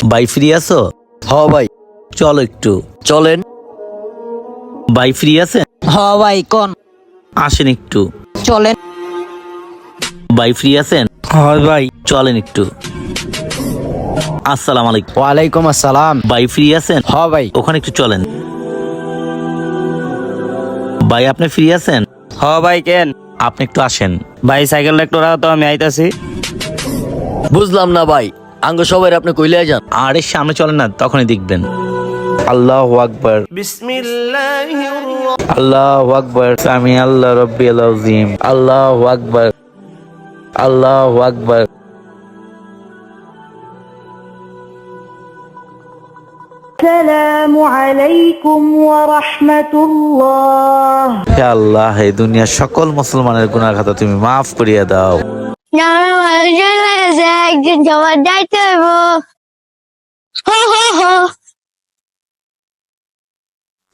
ভাই ফ্রি আছো? হ ভাই। চলো একটু। চলেন। ভাই ফ্রি আছেন হ ভাই কোন? আসেন একটু। চলেন। ভাই ফ্রি আছেন? হয় ভাই। চলেন একটু। আসসালাম আলাইকুম। ওয়ালাইকুম আসসালাম। ভাই ফ্রি আছেন? হ ভাই। ওখানে একটু চলেন। ভাই আপনি ফ্রি আছেন? হ ভাই কেন? আপনি একটু আসেন। ভাই সাইকেলটা একটু রাখো তো আমি আইতাছি। বুঝলাম না ভাই। আঙ্গ সবাই আপনি কইলে যান আরে সামনে চলেন না তখনই দেখবেন আল্লাহ আকবর আল্লাহ আকবর আমি আল্লাহ রব্বি আজিম আল্লাহ আকবর আল্লাহ আকবর السلام عليكم ورحمة الله হে আল্লাহ এই দুনিয়ার সকল মুসলমানের গুনাহ খাতা তুমি মাফ করিয়া দাও আমার মানুষের লাগছে একদিন জমা যাইতে হইব। হো হো হো।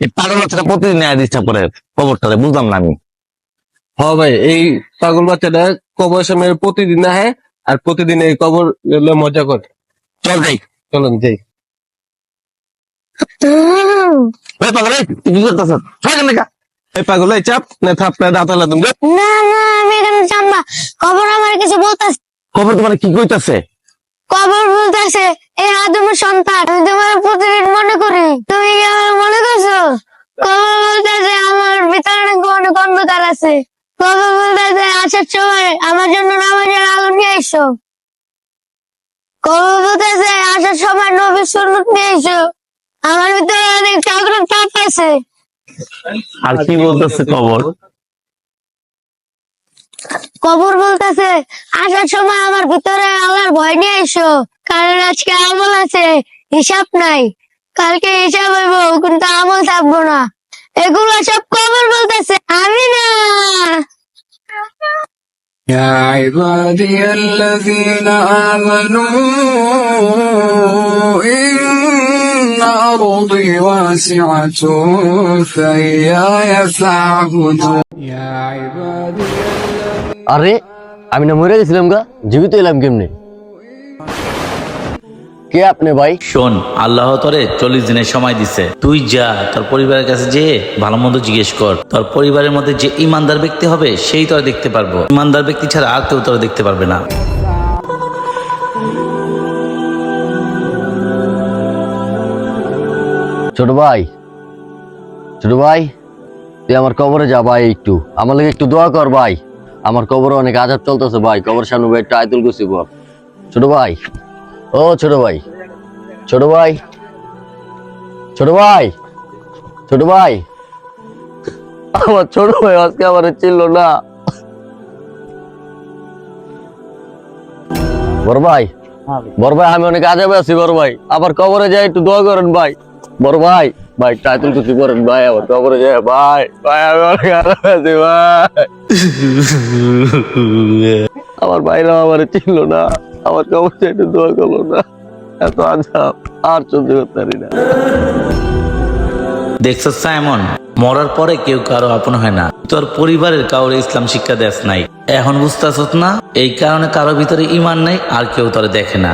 এই পাগল বাচ্চাটা প্রতিদিন বুঝলাম না আমি। হ ভাই এই পাগল বাচ্চাটা কবর সামনে প্রতিদিন আহে আর প্রতিদিন এই কবর মজা করে। চল যাই। চলুন যাই। পাগল এই, তুই কি করতেছ? এই পাগল এই চাপ না থাপ না দাঁত হলা তুমি না না আমি এখানে চাম্বা কবর আমার কিছু বলতেছে খবর তোমার কি কইতাছে? কবর বলতেছে এই আদমের সন্তান আমি তোমার প্রতিদিন মনে করি। তুমি কি আমার মনে করছ? কবর বলতেছে আমার ভিতরে নাকি অনেক অন্ধকার আছে। কবর বলতেছে আসার সময় আমার জন্য নামাজের আলো নিয়ে এসো। কবর বলতেছে আসার সময় নবী সুন্নত নিয়ে এসো। আমার ভিতরে অনেক জাগ্রত তাপ আছে। আর কি বলতেছে খবর কবর বলতেছে আসার সময় আমার ভিতরে আল্লাহর ভয় নিয়ে এসো কারণ আজকে আমল আছে হিসাব নাই কালকে হিসাব হইব কিন্তু আমল থাকবো না এগুলো সব কবর বলতেছে আমি না يا عبادي الذين آمنوا إن أرضي واسعة فإياي فاعبدون يا عبادي আরে আমি না মরে গেছিলাম গা জীবিত এলাম কেমনে? কে আপনি ভাই? শোন আল্লাহ তোরে চল্লিশ দিনের সময় দিছে। তুই যা তোর পরিবারের কাছে যে ভালো মন্দ জিজ্ঞেস কর। তোর পরিবারের মধ্যে যে ইমানদার ব্যক্তি হবে সেই তোরা দেখতে পারব। ইমানদার ব্যক্তি ছাড়া আর কেউ তোরা দেখতে পারবে না। ছোট ভাই ছোট ভাই তুই আমার কবরে যা ভাই একটু। আমার লাগে একটু দোয়া কর ভাই। আমার কবরে অনেক আজাব চলতেছে ভাই। কবর সামনে একটু আয়তুল গুছি বল ছোট ভাই। ও, ছোট ভাই। ছোট ভাই। ছোট ভাই। ছোট ভাই। আমার ছোট ভাই আজকে আমার চিনল না। বড় ভাই। বড় ভাই, আমি অনেক আজাবে আছি বড় ভাই। আবার কবরে যাই একটু দোয়া করেন ভাই। বড় ভাই ভাই টাইতুল কিছু করেন ভাই আবার কবরে যাই। ভাই ভাই, আমি অনেক আজাবে আছি ভাই। আমার ভাইরা আমার চিনলো না। আমার যাই একটু দোয়া করল না। এত আজাব আর সহ্য করতে পারি না। দেখছ সাইমন? মরার পরে কেউ কারও আপন হয় না। তোর পরিবারের কাউরে ইসলাম শিক্ষা দেস নাই। এখন বুঝতেছ না এই কারণে কারও ভিতরে ইমান নাই আর কেউ তোরে দেখে না।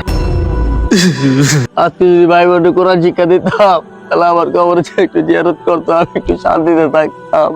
আজকে যদি ভাই বোনকে কোরআন শিক্ষা দিতাম তাহলে আমার কবরে একটু জিয়ারত করতো আমি একটু শান্তিতে থাকতাম।